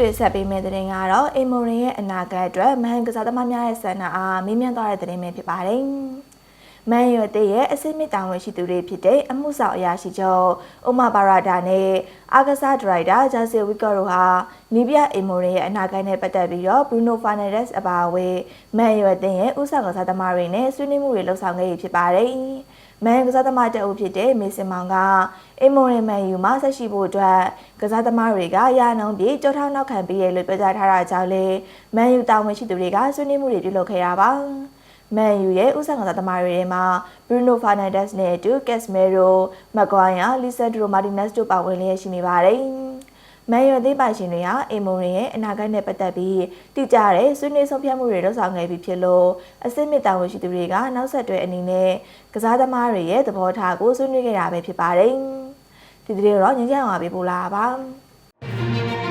တွေ့ဆက်ပေးမယ့်သတင်းကတော့အီမိုရင်ရဲ့အနာဂတ်အတွက်မဟန်ကစားသမားများရဲ့ဆန္ဒအားမေးမြန်းသွားတဲ့သတင်းပဲဖြစ်ပါတယ်။မန်ယူတဲ့ရဲ့အစစ်မစ်တောင်ဝင်ရှိသူတွေဖြစ်တဲ့အမှုဆောင်အရာရှိချုပ်အိုမာပါရာဒါနဲ့အာဂဆာဒရိုက်တာဂျာစီဝီကာတို့ဟာနီးပြအီမိုရင်ရဲ့အနာဂတ်နဲ့ပတ်သက်ပြီးတော့ဘရူနိုဖာနယ်ဒက်စ်အပါအဝင်မန်ယူတဲ့ရဲ့ဥဆောင်ကစားသမားတွေနဲ့ဆွေးနွေးမှုတွေလှုပ်ဆောင်ခဲ့ရဖြစ်ပါတယ်။ မန်ကစားသမားတအုပ်ဖြစ်တဲ့မေစင်မောင်ကအင်မိုရင်မန်ယူမှာဆက်ရှိဖို့အတွက်ကစားသမားတွေကရာနှုန်းပြည့်ကြောထောက်နောက်ခံပေးရလို့ပြောကြားထားတာကြောင့်လေမန်ယူတာဝန်ရှိသူတွေကဆွေးနွေးမှုတွေပြုလုပ်ခဲ့ရပါမန်ယူရဲ့ဥဆောင်ကစားသမားတွေထဲမှာဘရူနိုဖာနန်ဒက်စ်နဲ့အတူကက်စမဲရိုမက်ဂွိုင်းယာလီဆာဒရိုမာတီနက်စ်တို့ပါဝင်လျက်ရှိနေပါတယ် မန်ယူအသင်းပိုင်ရှင်တွေဟာအင်မိုရင်ရဲ့အနာဂတ်နဲ့ပတ်သက်ပြီးတိကျတဲ့ဆွေးနွေးဆုံးဖြတ်မှုတွေလုပ်ဆောင်ခဲ့ပြီးဖြစ်လို့အစစ်မြစ်တာဝန်ရှိသူတွေကနောက်ဆက်တွဲအနေနဲ့ကစားသမားတွေရဲ့သဘောထားကိုဆွေးနွေးခဲ့တာပဲဖြစ်ပါတယ်။ဒီသတင်းတော့ညဉ့်ညံ့အောင်ပေးပို့လာပါ။